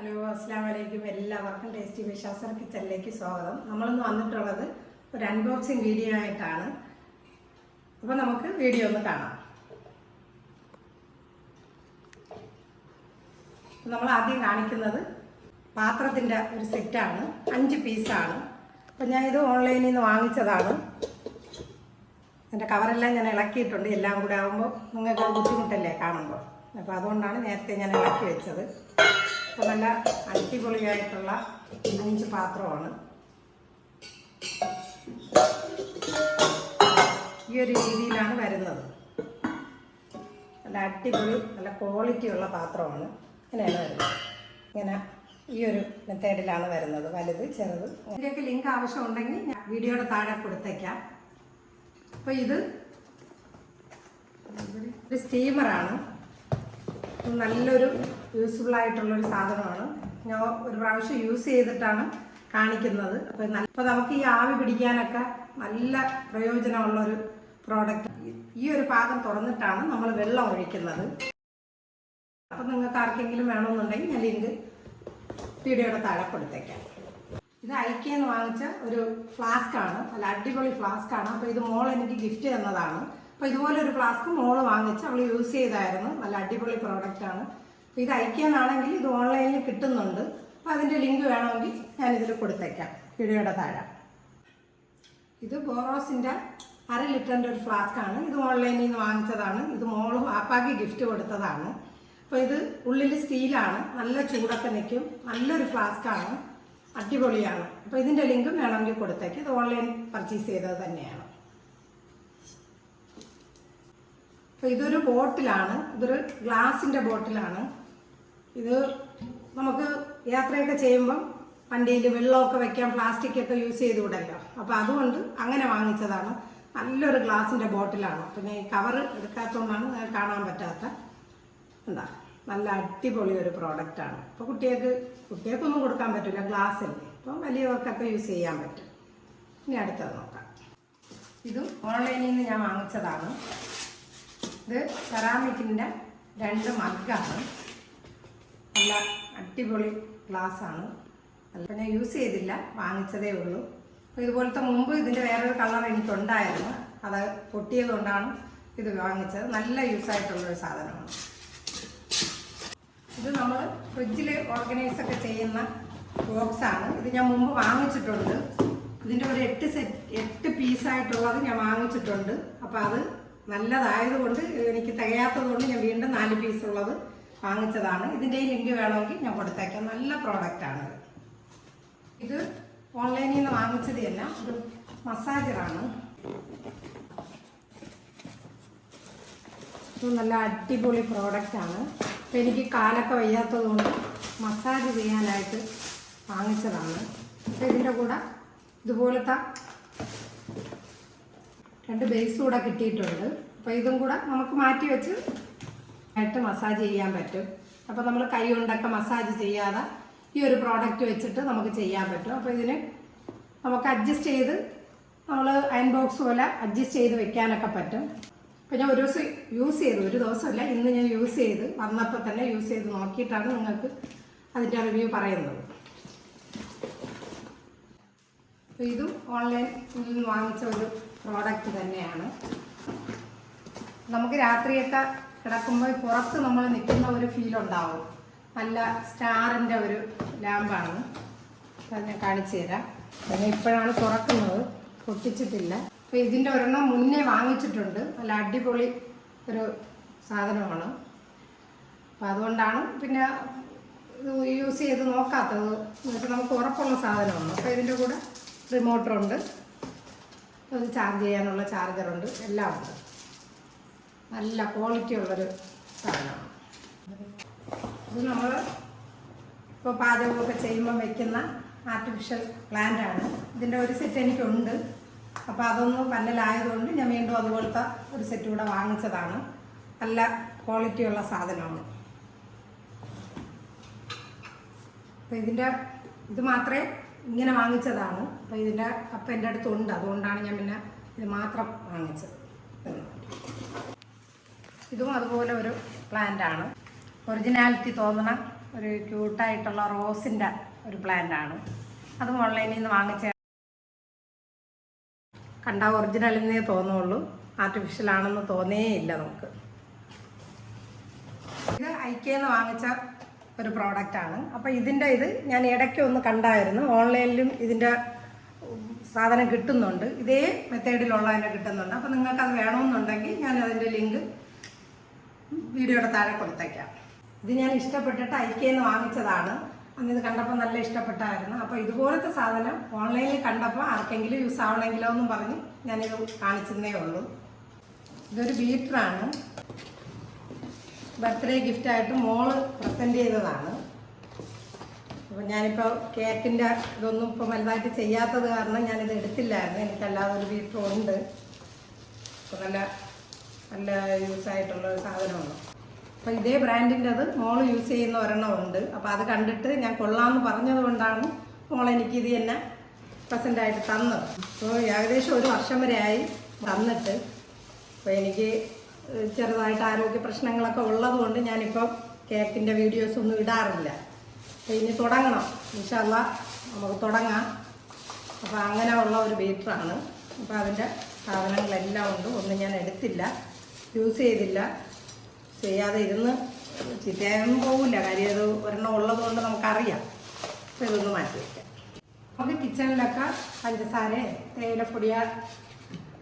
Hello അസ്സാം വലൈക്കും എല്ലാവർക്കും ടേസ്റ്റി വിശ്വാസർ കിച്ചണിലേക്ക് സ്വാഗതം. നമ്മളിന്ന് വന്നിട്ടുള്ളത് ഒരു അൺബോക്സിങ് വീഡിയോ ആയിട്ടാണ്. അപ്പോൾ നമുക്ക് വീഡിയോ ഒന്ന് കാണാം. നമ്മൾ ആദ്യം കാണിക്കുന്നത് പാത്രത്തിന്റെ ഒരു സെറ്റാണ് അഞ്ച് പീസാണ് അപ്പോൾ ഞാൻ ഇത് ഓൺലൈനിൽ നിന്ന് വാങ്ങിച്ചതാണ്. എന്റെ കവറെല്ലാം ഞാൻ ഇളക്കിയിട്ടുണ്ട്. എല്ലാം കൂടെ ആകുമ്പോൾ നിങ്ങൾക്ക് ബുദ്ധിമുട്ടല്ലേ കാണുമ്പോൾ അപ്പോൾ അതുകൊണ്ടാണ് നേരത്തെ ഞാൻ ഇളക്കി വെച്ചത്. അപ്പോൾ നല്ല അടിപൊളിയായിട്ടുള്ള അഞ്ച് പാത്രമാണ്. ഈ ഒരു രീതിയിലാണ് വരുന്നത്. നല്ല അടിപൊളി നല്ല ക്വാളിറ്റി ഉള്ള പാത്രമാണ്. ഇങ്ങനെയാണ് വരുന്നത്. ഇങ്ങനെ ഈ ഒരു മെത്തേഡിലാണ് വരുന്നത്. വലുത് ചെറുത്. ഇതിന്റെയൊക്കെ ലിങ്ക് ആവശ്യമുണ്ടെങ്കിൽ ഞാൻ വീഡിയോയുടെ താഴെ കൊടുത്തേക്കാം. അപ്പോൾ ഇത് ഒരു സ്റ്റീമറാണ് നല്ലൊരു യൂസ്ഫുൾ ആയിട്ടുള്ളൊരു സാധനമാണ്. ഞാൻ ഒരു പ്രാവശ്യം യൂസ് ചെയ്തിട്ടാണ് കാണിക്കുന്നത്. അപ്പോൾ അപ്പോൾ നമുക്ക് ഈ ആവി പിടിക്കാനൊക്കെ നല്ല പ്രയോജനമുള്ളൊരു പ്രോഡക്റ്റ് ഈ ഒരു പാകം തുറന്നിട്ടാണ് നമ്മൾ വെള്ളം ഒഴിക്കുന്നത്. അപ്പോൾ നിങ്ങൾക്ക് ആർക്കെങ്കിലും വേണമെന്നുണ്ടെങ്കിൽ ഞാൻ ലിങ്ക് വീഡിയോയുടെ താഴെ കൊടുത്തേക്കാം. ഇത് ഐക്കേന്ന് വാങ്ങിച്ച ഒരു ഫ്ലാസ്ക് ആണ്. നല്ല അടിപൊളി ഫ്ലാസ്ക് ആണ്. അപ്പോൾ ഇത് മോൾ എനിക്ക് ഗിഫ്റ്റ് തന്നതാണ്. അപ്പോൾ ഇതുപോലെ ഒരു ഫ്ലാസ്ക് മോൾ വാങ്ങിച്ച് അവൾ യൂസ് ചെയ്തായിരുന്നു. നല്ല അടിപൊളി പ്രോഡക്റ്റ് ആണ്. അപ്പോൾ ഇത് അയക്കാനാണെങ്കിൽ ഇത് ഓൺലൈനിൽ കിട്ടുന്നുണ്ട്. അപ്പോൾ അതിന്റെ ലിങ്ക് വേണമെങ്കിൽ ഞാൻ ഇതിൽ കൊടുത്തേക്കാം. വീഡിയോയുടെ താഴെ. ഇത് ബോറോസിന്റെ അര ലിറ്ററിന്റെ ഒരു ആണ്. ഇത് ഓൺലൈനിൽ നിന്ന് വാങ്ങിച്ചതാണ്. ഇത് മോൾ വാപ്പാക്കി ഗിഫ്റ്റ് കൊടുത്തതാണ്. അപ്പോൾ ഇത് ഉള്ളിൽ സ്റ്റീലാണ് നല്ല ചൂടൊക്കെ നിൽക്കും. നല്ലൊരു ഫ്ലാസ്ക് ആണ്. അടിപൊളിയാണ്. അപ്പോൾ ഇതിന്റെ ലിങ്കും വേണമെങ്കിൽ കൊടുത്തേക്ക്. ഇത് ഓൺലൈൻ പർച്ചേസ് ചെയ്തത് തന്നെയാണ്. അപ്പോൾ ഇതൊരു ബോട്ടിലാണ് ഇതൊരു ഗ്ലാസിന്റെ ബോട്ടിലാണ്. ഇത് നമുക്ക് യാത്രയൊക്കെ ചെയ്യുമ്പം വണ്ടിയിൽ വെള്ളമൊക്കെ വെക്കാൻ പ്ലാസ്റ്റിക് ഒക്കെ യൂസ് ചെയ്തുകൂടല്ലോ. അപ്പോൾ അതുകൊണ്ട് അങ്ങനെ വാങ്ങിച്ചതാണ്. നല്ലൊരു ഗ്ലാസിന്റെ ബോട്ടിലാണ്. പിന്നെ ഈ കവർ എടുക്കാത്തതുകൊണ്ടാണ് കാണാൻ പറ്റാത്ത. എന്താ നല്ല അടിപൊളി ഒരു പ്രോഡക്റ്റാണ്. അപ്പോൾ കുട്ടികൾക്ക് കുട്ടികൾക്കൊന്നും കൊടുക്കാൻ പറ്റില്ല. ഗ്ലാസ് അല്ലേ അപ്പോൾ വലിയവർക്കൊക്കെ യൂസ് ചെയ്യാൻ പറ്റും. ഇനി അടുത്തത് നോക്കാം. ഇത് ഓൺലൈനിൽ നിന്ന് ഞാൻ വാങ്ങിച്ചതാണ്. ഇത് സെറാമിക്കിന്റെ രണ്ട് മഗ്ഗാണ്. നല്ല അടിപൊളി ഗ്ലാസ്സാണ്. അപ്പോൾ ഞാൻ യൂസ് ചെയ്തില്ല വാങ്ങിച്ചതേ ഉള്ളൂ. അപ്പോൾ ഇതുപോലത്തെ മുമ്പ് ഇതിന്റെ വേറൊരു കളർ എനിക്കുണ്ടായിരുന്നു. അത് പൊട്ടിയതുകൊണ്ടാണ് ഇത് വാങ്ങിച്ചത്. നല്ല യൂസ് ആയിട്ടുള്ളൊരു സാധനമാണ്. ഇത് നമ്മൾ ഫ്രിഡ്ജിൽ ഓർഗനൈസ് ഒക്കെ ചെയ്യുന്ന ബോക്സാണ് ഇത് ഞാൻ മുമ്പ് വാങ്ങിച്ചിട്ടുണ്ട്. ഇതിന്റെ ഒരു എട്ട് സെറ്റ് എട്ട് പീസായിട്ടുള്ളത് ഞാൻ വാങ്ങിച്ചിട്ടുണ്ട്. അപ്പോൾ അത് നല്ലതായതുകൊണ്ട് എനിക്ക് തികയാത്തത് കൊണ്ട് ഞാൻ വീണ്ടും നാല് പീസുള്ളത് വാങ്ങിച്ചതാണ്. ഇതിന്റെ ലിങ്ക് വേണമെങ്കിൽ ഞാൻ കൊടുത്തേക്കാം. നല്ല പ്രോഡക്റ്റാണ് ഇത്. ഓൺലൈനിൽ നിന്ന് വാങ്ങിച്ചത് ഇത് മസാജറാണ് ഇത് നല്ല അടിപൊളി പ്രോഡക്റ്റാണ് അപ്പോൾ എനിക്ക് കാലൊക്കെ വയ്യാത്തതുകൊണ്ട് മസാജ് ചെയ്യാനായിട്ട് വാങ്ങിച്ചതാണ്. അപ്പോൾ ഇതിന്റെ കൂടെ ഇതുപോലത്തെ രണ്ട് ബേസ് കൂടെ കിട്ടിയിട്ടുണ്ട്. അപ്പോൾ ഇതും കൂടെ നമുക്ക് മാറ്റി വെച്ച് ആയിട്ട് മസാജ് ചെയ്യാൻ പറ്റും. അപ്പോൾ നമ്മൾ കൈ കൊണ്ടൊക്കെ മസാജ് ചെയ്യാതെ ഈ ഒരു പ്രോഡക്റ്റ് വെച്ചിട്ട് നമുക്ക് ചെയ്യാൻ പറ്റും. അപ്പോൾ ഇതിന് നമുക്ക് അഡ്ജസ്റ്റ് ചെയ്ത് നമ്മൾ അയൺ ബോക്സ് പോലെ അഡ്ജസ്റ്റ് ചെയ്ത് വെക്കാനൊക്കെ പറ്റും. അപ്പോൾ ഞാൻ ഒരു ദിവസം യൂസ് ചെയ്തു. ഒരു ദിവസമല്ല ഇന്ന് ഞാൻ യൂസ് ചെയ്ത് വന്നപ്പോൾ തന്നെ യൂസ് ചെയ്ത് നോക്കിയിട്ടാണ് നിങ്ങൾക്ക് അതിന്റെ റിവ്യൂ പറയുന്നത്. ഇതും ഓൺലൈനിൽ നിന്ന് വാങ്ങിച്ച ഒരു പ്രോഡക്റ്റ് തന്നെയാണ്. നമുക്ക് രാത്രിയൊക്കെ കിടക്കുമ്പോൾ പുറത്ത് നമ്മൾ നിൽക്കുന്ന ഒരു ഫീൽ ഉണ്ടാവും. നല്ല സ്റ്റാറിന്റെ ഒരു ലാമ്പാണ്. അത് ഞാൻ കാണിച്ചു തരാം. ഞാൻ ഇപ്പോഴാണ് തുറക്കുന്നത്. പൊട്ടിച്ചിട്ടില്ല. അപ്പോൾ ഇതിന്റെ ഒരെണ്ണം മുന്നേ വാങ്ങിച്ചിട്ടുണ്ട്. നല്ല അടിപൊളി ഒരു സാധനമാണ്. അപ്പോൾ അതുകൊണ്ടാണ് പിന്നെ യൂസ് ചെയ്ത് നോക്കാത്തത്. എന്നുവെച്ചാൽ നമുക്ക് ഉറപ്പുള്ള സാധനമാണ്. അപ്പോൾ ഇതിന്റെ കൂടെ റിമോട്ടറുണ്ട്. അത് ചാർജ് ചെയ്യാനുള്ള ചാർജറുണ്ട്. എല്ലാം ഉണ്ട്. നല്ല ക്വാളിറ്റി ഉള്ളൊരു സാധനമാണ്. ഇത് നമ്മൾ ഇപ്പോൾ പാചകമൊക്കെ ചെയ്യുമ്പോൾ വെക്കുന്ന ആർട്ടിഫിഷ്യൽ പ്ലാന്റ് ആണ്. ഇതിന്റെ ഒരു സെറ്റ് എനിക്കുണ്ട്. അപ്പോൾ അതൊന്ന് പന്നലായതുകൊണ്ട് ഞാൻ വീണ്ടും അതുപോലത്തെ ഒരു സെറ്റ് കൂടെ വാങ്ങിച്ചതാണ്. നല്ല ക്വാളിറ്റിയുള്ള സാധനമാണ്. അപ്പോൾ ഇതിന്റെ ഇത് മാത്രമേ ഇങ്ങനെ വാങ്ങിച്ചതാണ്. അപ്പോൾ ഇതിന്റെ അപ്പം എന്റെ അടുത്തുണ്ട് അതുകൊണ്ടാണ് ഞാൻ പിന്നെ ഇത് മാത്രം വാങ്ങിച്ചത്. ഇതും അതുപോലെ ഒരു പ്ലാന്റ് ആണ്. ഒറിജിനാലിറ്റി തോന്നണ ഒരു ക്യൂട്ടായിട്ടുള്ള റോസിന്റെ ഒരു പ്ലാന്റ് ആണ്. അതും ഓൺലൈനിൽ നിന്ന് വാങ്ങിച്ച കണ്ട ഒറിജിനൽ നിന്നേ തോന്നുള്ളൂ. ആർട്ടിഫിഷ്യൽ ആണെന്ന് തോന്നേ ഇല്ല നമുക്ക്. ഇത് ഐക്യന്ന് വാങ്ങിച്ച ഒരു പ്രോഡക്റ്റ് ആണ്. അപ്പോൾ ഇതിന്റെ ഇത് ഞാൻ ഇടയ്ക്ക് ഒന്ന് കണ്ടായിരുന്നു. ഓൺലൈനിലും ഇതിന്റെ സാധനം കിട്ടുന്നുണ്ട്. ഇതേ മെത്തേഡിലുള്ള തന്നെ കിട്ടുന്നുണ്ട്. അപ്പോൾ നിങ്ങൾക്ക് അത് വേണമെന്നുണ്ടെങ്കിൽ ഞാൻ അതിന്റെ ലിങ്ക് വീഡിയോയുടെ താഴെ കൊടുത്തേക്കാം. ഇത് ഞാൻ ഇഷ്ടപ്പെട്ടിട്ട് ഐക്കേന്ന് വാങ്ങിച്ചതാണ്. അന്ന് ഇത് കണ്ടപ്പോൾ നല്ല ഇഷ്ടപ്പെട്ടായിരുന്നു. അപ്പോൾ ഇതുപോലത്തെ സാധനം ഓൺലൈനിൽ കണ്ടപ്പോൾ ആർക്കെങ്കിലും യൂസ് ആവണമെങ്കിലോ എന്നും പറഞ്ഞ് ഞാനിത് കാണിച്ചതേ ഉള്ളൂ. ഇതൊരു ബീറ്ററാണ് ബർത്ത്ഡേ ഗിഫ്റ്റായിട്ട് മോൾ പ്രസന്റ് ചെയ്തതാണ്. അപ്പോൾ ഞാനിപ്പോൾ കേക്കിന്റെ ഇതൊന്നും ഇപ്പോൾ വലുതായിട്ട് ചെയ്യാത്തത് കാരണം ഞാനിത് എടുത്തില്ലായിരുന്നു. എനിക്കല്ലാതെ ഒരു ബീറ്റർ ഉണ്ട്. അപ്പോൾ നല്ല നല്ല യൂസ് ആയിട്ടുള്ള ഒരു സാധനമാണ്. അപ്പോൾ ഇതേ ബ്രാൻഡിന്റെ അത് മോൾ യൂസ് ചെയ്യുന്ന ഒരെണ്ണം ഉണ്ട്. അപ്പോൾ അത് കണ്ടിട്ട് ഞാൻ കൊള്ളാമെന്ന് പറഞ്ഞത് കൊണ്ടാണ് ഇത് തന്നെ പ്രസന്റ് ആയിട്ട് തന്നത്. അപ്പോൾ ഏകദേശം ഒരു വർഷം വരെ ആയി തന്നിട്ട്. അപ്പോൾ എനിക്ക് ചെറുതായിട്ട് ആരോഗ്യ പ്രശ്നങ്ങളൊക്കെ ഉള്ളതുകൊണ്ട് കൊണ്ട് ഞാനിപ്പോൾ കേക്കിന്റെ വീഡിയോസ് ഒന്നും ഇടാറില്ല. ഇനി തുടങ്ങണം. ഇൻഷല്ല നമുക്ക് തുടങ്ങാം. അപ്പോൾ അങ്ങനെ ഉള്ള ഒരു ബീറ്ററാണ് അപ്പോൾ അതിന്റെ സാധനങ്ങളെല്ലാം ഉണ്ട്. ഒന്നും ഞാൻ എടുത്തില്ല. യൂസ് ചെയ്തില്ല. ചെയ്യാതെ ഇരുന്ന് ചീത്തയായൊന്നും പോകില്ല കാര്യം ഇത് ഒരെണ്ണം ഉള്ളത് കൊണ്ട് നമുക്കറിയാം. അപ്പോൾ ഇതൊന്ന് മാറ്റി വയ്ക്കാം നമുക്ക് കിച്ചണിലൊക്കെ പഞ്ചസാര തേയിലപ്പൊടിയ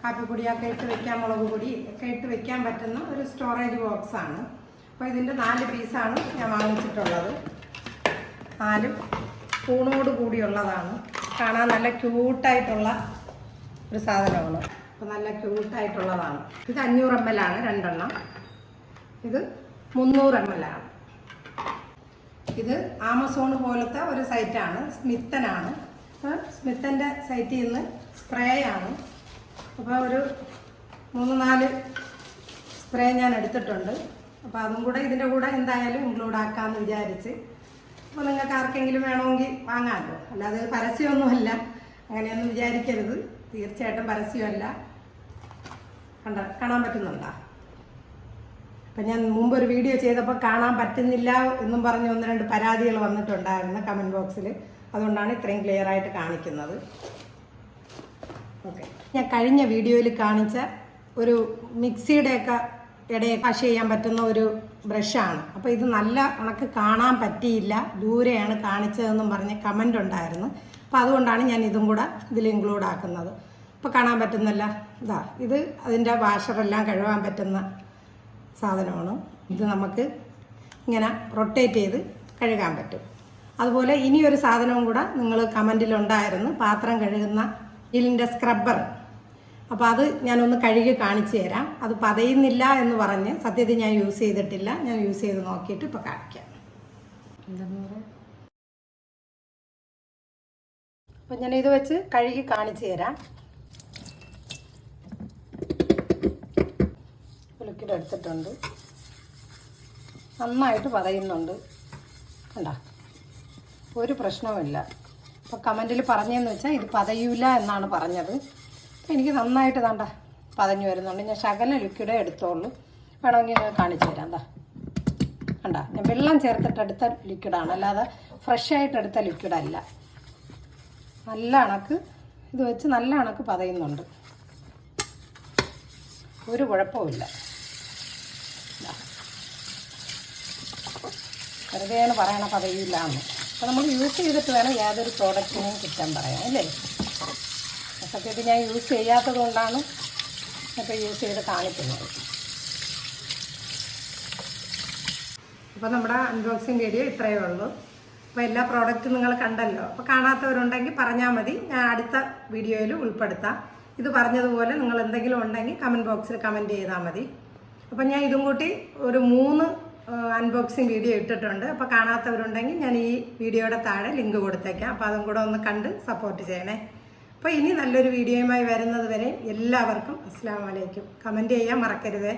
കാപ്പിപ്പൊടിയൊക്കെ ഇട്ട് വെക്കാൻ മുളക് പൊടി ഒക്കെ ഇട്ട് വെക്കാൻ പറ്റുന്ന ഒരു സ്റ്റോറേജ് ബോക്സ് ആണ്. അപ്പോൾ ഇതിന്റെ നാല് പീസാണ് ഞാൻ വാങ്ങിച്ചിട്ടുള്ളത്. നാലും സ്പൂണോട് കൂടിയുള്ളതാണ്. കാണാൻ നല്ല ക്യൂട്ടായിട്ടുള്ള ഒരു സാധനമാണ്. അപ്പോൾ നല്ല ക്യൂട്ടായിട്ടുള്ളതാണ് ഇത് അഞ്ഞൂറ് എം എൽ ആണ് രണ്ടെണ്ണം. ഇത് മുന്നൂറ് എം എൽ ആണ്. ഇത് ആമസോൺ പോലത്തെ ഒരു സൈറ്റാണ് സ്മിത്തനാണ്. സ്മിത്തന്റെ സൈറ്റിൽ നിന്ന് സ്പ്രേ ആണ്. അപ്പോൾ ഒരു മൂന്ന് നാല് സ്പ്രേ ഞാൻ എടുത്തിട്ടുണ്ട്. അപ്പോൾ അതും കൂടെ ഇതിന്റെ കൂടെ എന്തായാലും ഇൻക്ലൂഡ് ആക്കാമെന്ന് വിചാരിച്ച്. അപ്പോൾ നിങ്ങൾക്ക് ആർക്കെങ്കിലും വേണമെങ്കിൽ വാങ്ങാമല്ലോ അല്ലാതെ പരസ്യമൊന്നുമല്ല. അങ്ങനെയൊന്നും വിചാരിക്കരുത്. തീർച്ചയായിട്ടും പരസ്യമല്ല. കണ്ട കാണാൻ പറ്റുന്നുണ്ടോ? അപ്പം ഞാൻ മുമ്പ് ഒരു വീഡിയോ ചെയ്തപ്പോൾ കാണാൻ പറ്റുന്നില്ല എന്നും പറഞ്ഞ് ഒന്ന് രണ്ട് പരാതികൾ വന്നിട്ടുണ്ടായിരുന്നു കമന്റ് ബോക്സിൽ അതുകൊണ്ടാണ് ഇത്രയും ക്ലിയർ ആയിട്ട് കാണിക്കുന്നത്. ഓക്കെ. ഞാൻ കഴിഞ്ഞ വീഡിയോയിൽ കാണിച്ച ഒരു മിക്സിയുടെയൊക്കെ ഇടയെ വാഷ് ചെയ്യാൻ പറ്റുന്ന ഒരു ബ്രഷാണ്. അപ്പോൾ ഇത് നല്ല ഉണക്ക് കാണാൻ പറ്റിയില്ല. ദൂരെയാണ് കാണിച്ചതെന്നും പറഞ്ഞ് കമന്റ് ഉണ്ടായിരുന്നു. അപ്പോൾ അതുകൊണ്ടാണ് ഞാൻ ഇതും കൂടെ ഇതിൽ ഇൻക്ലൂഡ് ആക്കുന്നത്. ഇപ്പോൾ കാണാൻ പറ്റുന്നില്ല. ഇതാ ഇത് അതിന്റെ വാഷറെല്ലാം കഴുകാൻ പറ്റുന്ന സാധനമാണ്. ഇത് നമുക്ക് ഇങ്ങനെ റൊട്ടേറ്റ് ചെയ്ത് കഴുകാൻ പറ്റും. അതുപോലെ ഇനിയൊരു സാധനവും കൂടെ നിങ്ങൾ കമന്റിലുണ്ടായിരുന്നു പാത്രം കഴുകുന്ന ഇതിന്റെ സ്ക്രബ്ബർ. അപ്പോൾ അത് ഞാനൊന്ന് കഴുകി കാണിച്ചു തരാം. അത് പതയുന്നില്ല എന്ന് പറഞ്ഞ് സത്യത്തിൽ ഞാൻ യൂസ് ചെയ്തിട്ടില്ല. ഞാൻ യൂസ് ചെയ്ത് നോക്കിയിട്ട് ഇപ്പോൾ കാണിക്കാം. അപ്പം ഞാൻ ഇത് വെച്ച് കഴുകി കാണിച്ചു തരാം. ലിക്വിഡ് എടുത്തിട്ടുണ്ട്. നന്നായിട്ട് പതയുന്നുണ്ട്. കണ്ട? ഒരു പ്രശ്നവുമില്ല. അപ്പോൾ കമന്റിൽ പറഞ്ഞതെന്ന് വെച്ചാൽ ഇത് പതയൂല എന്നാണ് പറഞ്ഞത്. എനിക്ക് നന്നായിട്ട് താണ്ട പതഞ്ഞു വരുന്നുണ്ട്. ഞാൻ ശകല ലിക്വിഡേ എടുത്തോളൂ. വേണമെങ്കിൽ ഞാൻ കാണിച്ചു തരാം എന്താ കണ്ട? ഞാൻ വെള്ളം ചേർത്തിട്ട് എടുത്ത ലിക്വിഡാണ്. അല്ലാതെ ഫ്രഷ് ആയിട്ട് എടുത്ത ലിക്വിഡല്ല. നല്ല അണക്ക് ഇത് വെച്ച് നല്ല അണക്ക് പതയുന്നുണ്ട്. ഒരു കുഴപ്പമില്ല. വെറുതെയാണ് പറയണ പതയില്ല എന്ന്. അപ്പോൾ നമ്മൾ യൂസ് ചെയ്തിട്ട് വേണം യാതൊരു പ്രോഡക്റ്റിനെയും കുറ്റം പറയാം അല്ലേ? സത്യത്തിൽ ഞാൻ യൂസ് ചെയ്യാത്തത് കൊണ്ടാണ് ഇപ്പോൾ യൂസ് ചെയ്ത് കാണിക്കുന്നത്. അപ്പോൾ നമ്മുടെ അൺബോക്സിങ് വീഡിയോ ഇത്രയേ ഉള്ളൂ. അപ്പോൾ എല്ലാ പ്രോഡക്റ്റും നിങ്ങൾ കണ്ടല്ലോ. അപ്പോൾ കാണാത്തവരുണ്ടെങ്കിൽ പറഞ്ഞാൽ മതി. ഞാൻ അടുത്ത വീഡിയോയിൽ ഉൾപ്പെടുത്താം. ഇത് പറഞ്ഞതുപോലെ നിങ്ങൾ എന്തെങ്കിലും ഉണ്ടെങ്കിൽ കമന്റ് ബോക്സിൽ കമന്റ് ചെയ്താൽ മതി. അപ്പം ഞാൻ ഇതും കൂട്ടി ഒരു മൂന്ന് അൺബോക്സിങ് വീഡിയോ ഇട്ടിട്ടുണ്ട്. അപ്പോൾ കാണാത്തവരുണ്ടെങ്കിൽ ഞാൻ ഈ വീഡിയോയുടെ താഴെ ലിങ്ക് കൊടുത്തേക്കാം. അപ്പോൾ അതും കൂടെ ഒന്ന് കണ്ട് സപ്പോർട്ട് ചെയ്യണേ. അപ്പോൾ ഇനി നല്ലൊരു വീഡിയോയുമായി വരുന്നത് വരെ എല്ലാവർക്കും അസ്സാം വലൈക്കും കമന്റ് ചെയ്യാൻ മറക്കരുതേ.